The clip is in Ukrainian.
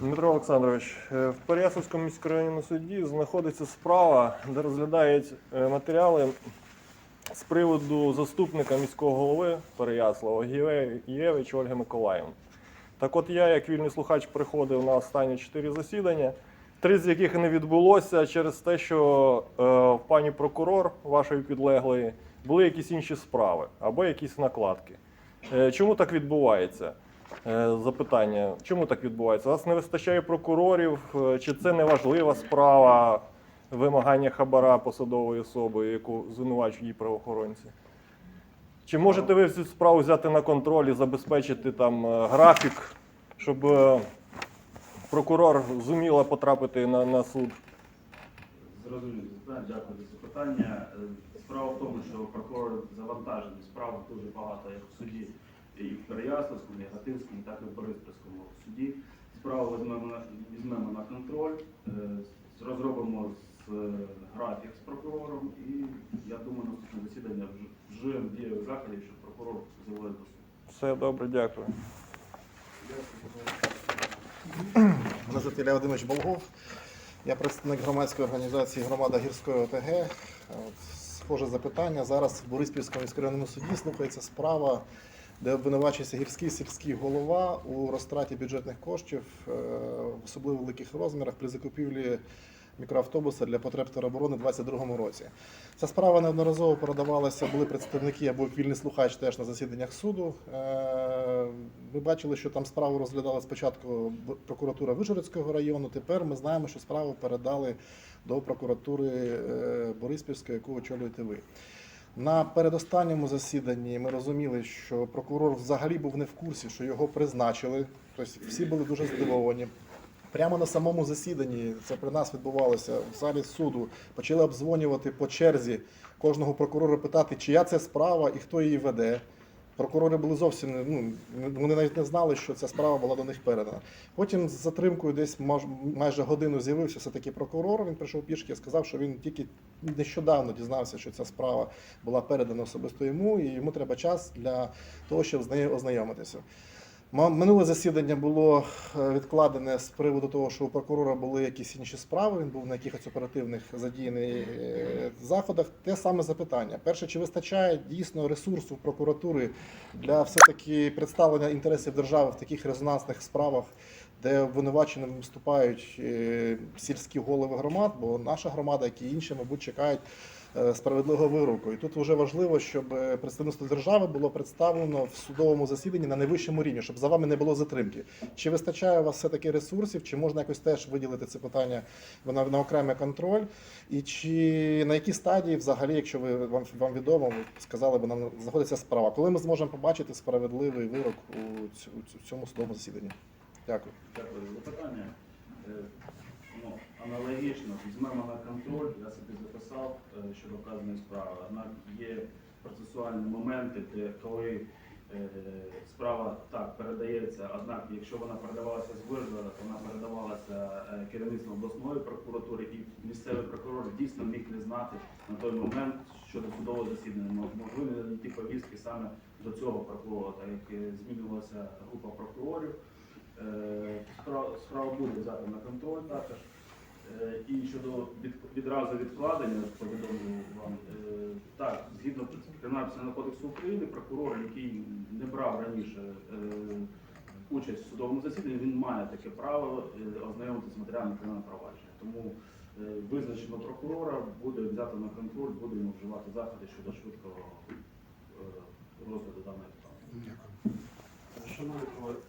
Дмитро Олександрович, е, в Переяславському міськрайонному суді знаходиться справа, де розглядають е, матеріали з приводу заступника міського голови Переяслава Гієвич Ольги Миколаївни. Так от я, як вільний слухач, приходив на останні чотири засідання, три з яких не відбулося через те, що е, пані прокурор вашої підлеглої були якісь інші справи або якісь накладки. Е, чому так відбувається? Е, Запитання, чому так відбувається? У вас не вистачає прокурорів, е, чи це не важлива справа вимагання хабара посадової особи, яку звинувачують її правоохоронці? Чи можете ви цю справу взяти на контроль і забезпечити там е, графік, щоб прокурор зуміла потрапити на, на суд? Зрозуміло, дякую за запитання. Справа в тому, що прокурор завантажений справ дуже багато як в суді і в Переяславському, і Гатинському, так і в Бориспільському суді. Справу візьмемо на, візьмемо на контроль, е, розробимо з, е, графік з прокурором і я думаю, наступне засідання вже- вже діє заходів, щоб прокурор з'явився до суду. Все добре, дякую. Мене звати Ілля Вадимович Болгов. Я представник громадської організації Громада гірської ОТГ. От, Схоже запитання. Зараз в Бориспільському міськрайонному суді слухається справа, де обвинувачується гірський сільський голова у розтраті бюджетних коштів е, в особливо великих розмірах при закупівлі мікроавтобуса для потреб тероборони у 2022 році. Ця справа неодноразово передавалася, були представники або вільний слухач теж на засіданнях суду. Е, Ми бачили, що там справу розглядала спочатку прокуратура Вижгородського району. Тепер ми знаємо, що справу передали до прокуратури е, Бориспільської, яку очолюєте ви. На передостанньому засіданні ми розуміли, що прокурор взагалі був не в курсі, що його призначили. Тобто всі були дуже здивовані. Прямо на самому засіданні, це при нас відбувалося в залі суду, почали обдзвонювати по черзі кожного прокурора, питати, чия це справа і хто її веде. Прокурори були зовсім не- ну, вони навіть не знали, що ця справа була до них передана. Потім з затримкою десь майже годину з'явився все-таки прокурор. Він прийшов пішки і сказав, що він тільки нещодавно дізнався, що ця справа була передана особисто йому, і йому треба час для того, щоб з нею ознайомитися. Минуле засідання було е, відкладене з приводу того, що у прокурора були якісь інші справи. Він був на якихось оперативних задіяний е, заходах. Те саме запитання: перше, чи вистачає дійсно ресурсу прокуратури для все-таки представлення інтересів держави в таких резонансних справах, де обвинуваченими виступають е, сільські голови громад, бо наша громада, як і інші, мабуть, чекають справедливого вироку. І тут вже важливо, щоб е, представництво держави було представлено в судовому засіданні на найвищому рівні, щоб за вами не було затримки. Чи вистачає у вас все-таки ресурсів, чи можна якось теж виділити це питання на, на окремий контроль? І чи на якій стадії, взагалі, якщо ви вам, вам відомо, ви сказали б нам знаходиться справа? Коли ми зможемо побачити справедливий вирок у, цю- цьому судовому засіданні? Дякую. Дякую за запитання. Аналогічно візьмемо на контроль, я собі записав е, щодо вказаної справи. Однак є процесуальні моменти, де коли е, справа так передається, однак, якщо вона передавалася з Вижгорода, то вона передавалася е, керівництвом обласної прокуратури, і місцевий прокурор дійсно міг не знати на той момент щодо судового засідання. Мож- Можливо, не ті повістки саме до цього прокурора, так як змінювалася група прокурорів. Справа буде взята на контроль також. Е, і щодо відразу відкладення, повідомлю вам, е, так, згідно Кримінального кодексу України, прокурор, який не брав раніше е, участь в судовому засіданні, він має таке право ознайомитися з матеріалами кримінального провадження. Тому визначено прокурора, буде взято на контроль, будемо вживати заходи щодо швидкого розгляду даної питання. Дякую.